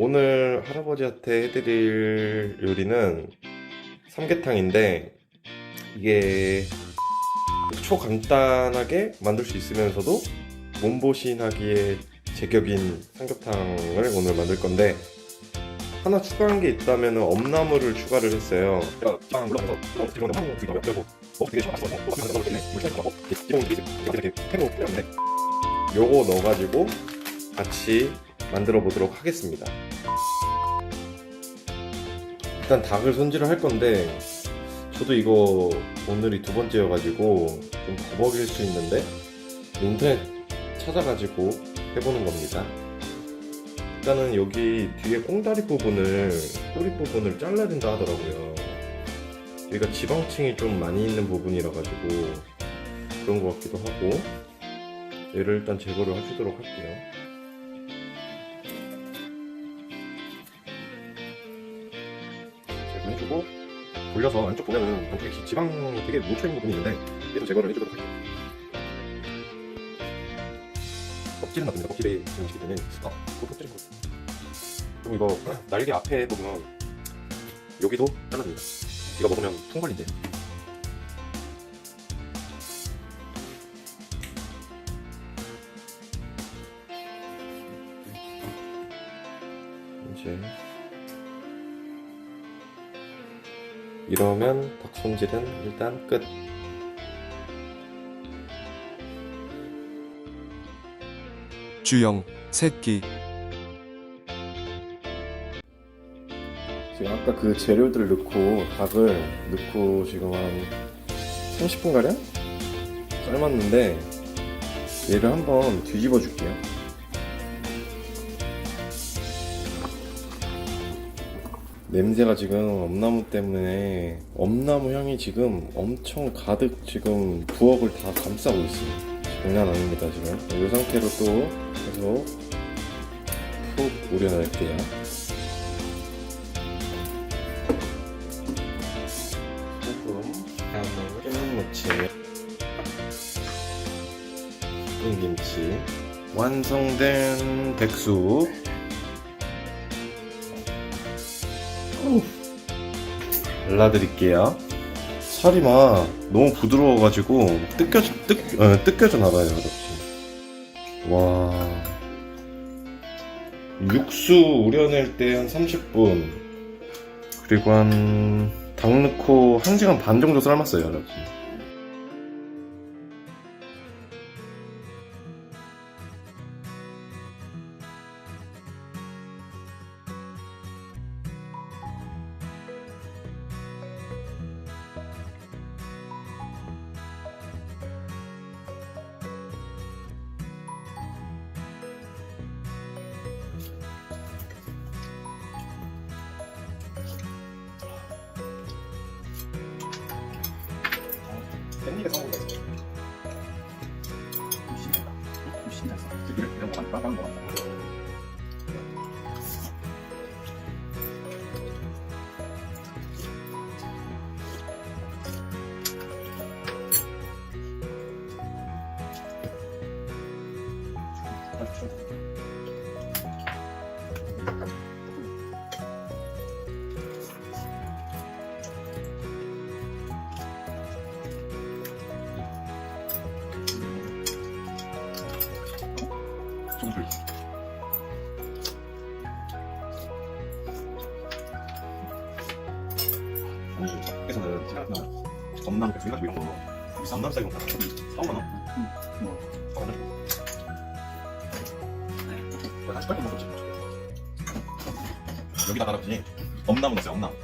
오늘 할아버지한테 해드릴 요리는 삼계탕인데 이게 초간단하게 만들 수 있으면서도 몸보신하기에 제격인 삼계탕을 오늘 만들 건데 하나 추가한 게 있다면 엄나무를 추가를 했어요. 요거 넣어가지고 같이 만들어 보도록 하겠습니다. 일단 닭을 손질을 할 건데 저도 이거 오늘이 두 번째여가지고 좀 버벅일 수 있는데 인터넷 찾아가지고 해보는 겁니다. 일단은 여기 뒤에 꽁다리 부분을 꼬리 부분을 잘라야 된다 하더라고요. 여기가 지방층이 좀 많이 있는 부분이라 가지고 그런 것 같기도 하고 얘를 일단 제거를 해주도록 할게요. 제거해주고 돌려서 안쪽 보면은 안쪽에 지- 지방이 되게 뭉쳐있는 부분이 있는데 얘도 제거를 해주도록 할게요. 껍질은 놔둡니다. 껍질에 있는 음식들은 아, 그거 껍질인 거. 그리고 이거 날개 앞에 부분 여기도 잘라줍니다. 이거 먹으면 통발인데. 이제 이러면 닭 손질은 일단 끝. 주영, 새끼, 지금 아까 그 재료들 넣고 닭을 넣고 지금 한 30분 가량 삶았는데 얘를 한번 뒤집어 줄게요. 냄새가 지금 엄나무 때문에 엄나무 향이 지금 엄청 가득 지금 부엌을 다 감싸고 있어요. 장난 아닙니다 지금. 이 상태로 또 계속 푹 우려낼게요. 소금, 깻무치, 흑김치, 완성된 백숙. 후. 발라드릴게요. 살이 막 너무 부드러워가지고 뜯겨져 뜯 어, 뜯겨져 나가요, 그렇지. 와. 육수 우려낼 때 한 30분 그리고 한 닭 넣고 1시간 반 정도 삶았어요, 여러분. 깻잎에 싸먹는 거 있어요. 이런 거 많이 거 소금 아니 밖에서는 생각나 전남 백수 해가지고 이런 거 우리 전남 쌀 이런 거 4, 5만 원? 어, 뭐 다시 빨리 먹었지 여기다가 그렇지 엄나무 넣었어요 엄나무